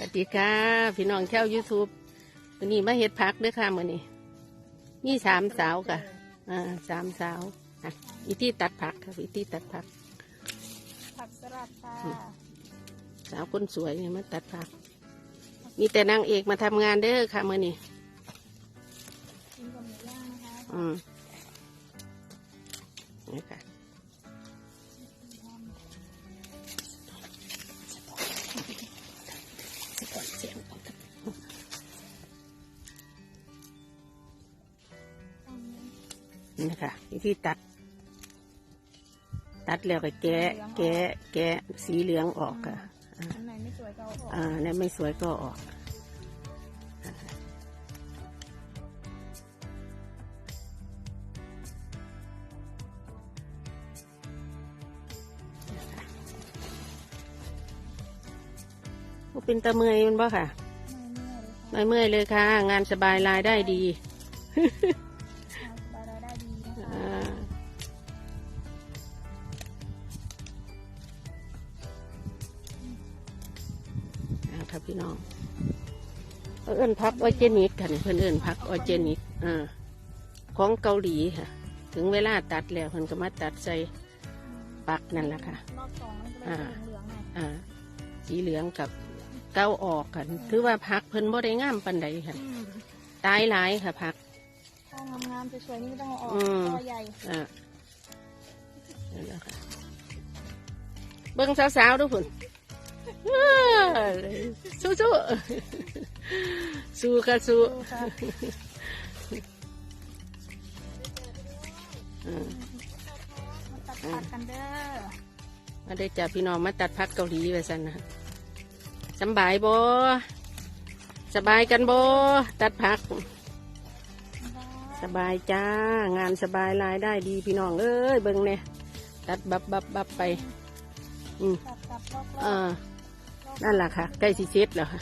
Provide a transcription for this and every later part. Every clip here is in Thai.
สวัสดีค่ะ พี่น้องแค่ยูทูบวันนี้มาเฮ็ดพักเด้วยค่ะมื้อนี้มีสามสาวค่ะอ่าสามสาวอะวิธีตัดผักค่ะวิธีตัดผัก ผักสลัดค่ะสาวคนสวยเนี่ยมาตัดผัก มีแต่นางเอกมาทำงานเด้อค่ะมื้อนี้กินกับหมูย่างนะคะอืมนี่ค่ะ นี่นะคะวิธีตัด ตัดแล้วก็แกะแกะแกะสีเหลืองออกค่ะอันไหนไม่สวยก็เอาออกอ่าแล้วไม่สวยก็ออกบ่เป็นตะเมอยมันบ่ค่ะไม่เมื่อยเลยค่ะ ไม่เมื่อยเลยค่ะ งานสบายรายได้ดี ครับพี่น้อง เอิ้นพักออร์แกนิกค่ะนี่เพิ่นเอิ้นพักออร์แกนิกอ่าของเกาหลีค่ะ ถึงเวลาตัดแล้วเพิ่นก็มาตัดใส่ปักนั่นแหละค่ะรอบสองมันจะเป็นสีเหลืองๆหน่อยอ่า สีเหลืองกับเก้าออกกันถือว่าพักเพิ่นบ่ได้งามปันใดค่ะอืมตายหลายค่ะพักถ้างามๆสวยๆนี่ไม่ต้องเอาออกอืมตัวใหญ่อ่านั่นแหละค่ะเบิ้งสาวๆดูผุน สู้สู้ๆสู้ค่ะสู้ดูค่ะอ่ามาตัดผักกันเด้อมาได้จากพี่น้องมาตัดพักเกาหลีไปสันนะสำบายบ่สบายกันบ่ตัดผัก สบายจ้างานสบายรายได้ดีพี่น้องเอ้ยเบิ้งเนี่ยตัดบับบับบับไป อืมตัดตัดรอบๆอ่า นั่นแหละค่ะใกล้สิเสร็จแล้วค่ะ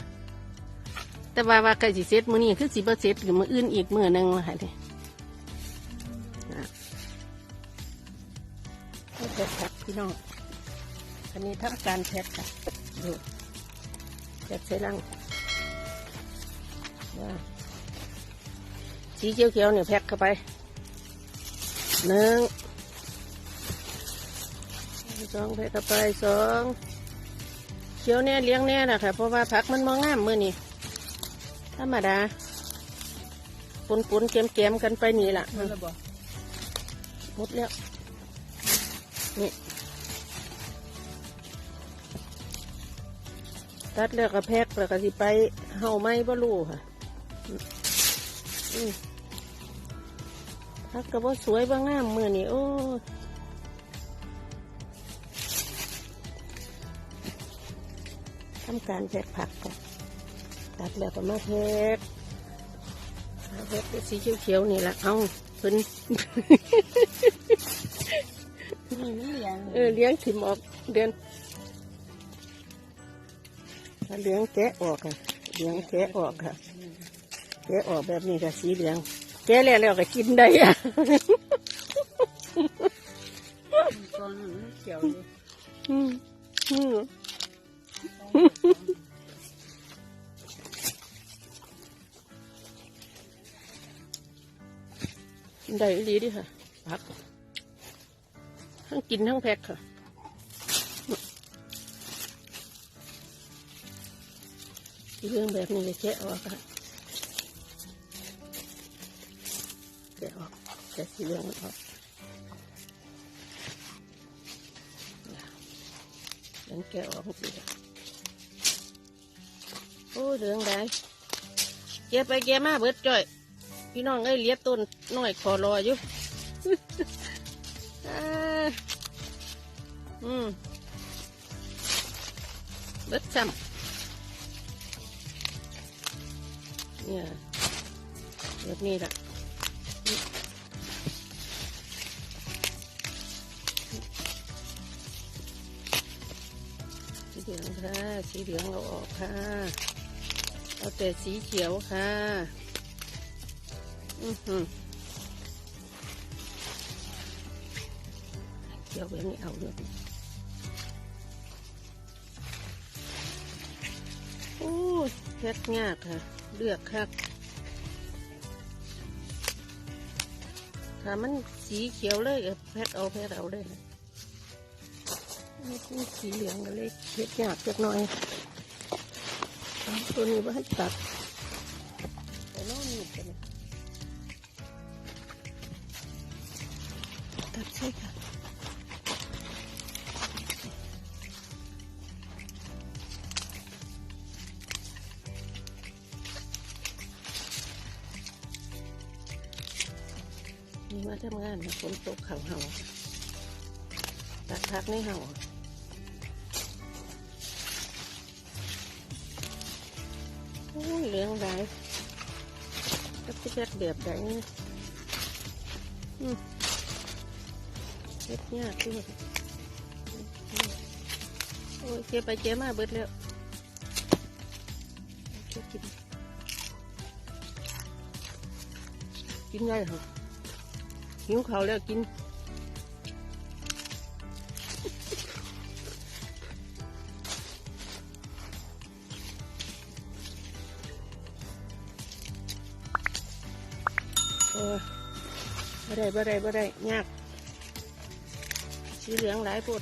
แต่ว่าว่าใกล้สิเสร็จมื้อนี้คือสิบ่เสร็จหรือมื้ออื่นอีกมื้อนึงค่ะนี่นะให้แพ็คครับพี่น้อง อันนี้ทำการแพ็คค่ะดูแพ็คใส่ลังว่าสีเขียวๆเนี่ยแพ็คเข้าไปหนึ่งสองแพ็คเข้าไปสอง ขียวแน่เลี้ยงแน่นะคะเพราะว่าผักมันมองงามมือนี่ธรรมดาปนปนๆเกมเกมๆกันไปนี่ล่ะหมดแล้วนี่ตัดแล้วก็แพ็กแล้วก็สิไปเห่าไม้บ่รู้ค่ะอืมผักก็บ่สวยบ่งามมือนี่โอ้ ทำการแพ็กผักก่อนตัดแล้วก็มาแพ็กเอาแพ็กเป็นสีเขียวๆนี่แหละเอาเพิ่นนี่มันเหลืองเออเลี้ยงถิ่มออกเดือนถ้าเลี้ยงแกะออกค่ะเลี้ยงแกะออกค่ะแกะออกแบบนี้ก็สีเหลืองแกะแล้วแล้วก็กินได้อะตอนนั้นเขียวอืมอืม ได้ดีดิค่ะผักทั้งกินทั้งแพ็คค่ะเรื่องแบบนี้แกะออกค่ะแกะออกแกะสีเหลืองออกเหลืองแกะออกสิโอ้ยเหลืองได้แกะไปแกะมาเบิดจ่อย พี่น้องเอ้ยเลี้ยต้นน้อยขอรออยู่อืมเบิดซ้ำเนี่ยแบบนี้ละสีเหลืองค่ะ สีเหลืองเราออกค่ะ เอาแต่สีเขียวค่ะ อือหือเขียวแบบนี้เอาเลยโอ้เพชรยากค่ะ เลือกครับถ้ามันสีเขียวเลยก็แพทเอาแพทเอาเลยนะสีเหลืองก็เลยเพชรยากเล็กน้อย ตัวนี้ว่าให้ตัดแต่น้องมีดกันนะตัดใช่ค่ะนี่มาทำงานฝนตกเขาเห่าตัดพักในเห่า เหลืองไรก็จะเด็ดเดือดได้นี่อืมเด็ดยากด้วยโอ้ยเก็บไปเก็บมาเบิดแล้วก็บกินกินไงเหรอหิวเขาวแล้วกิน บ่ได้บ่ได้บ่ได้ยากสีเหลืองหลายปวด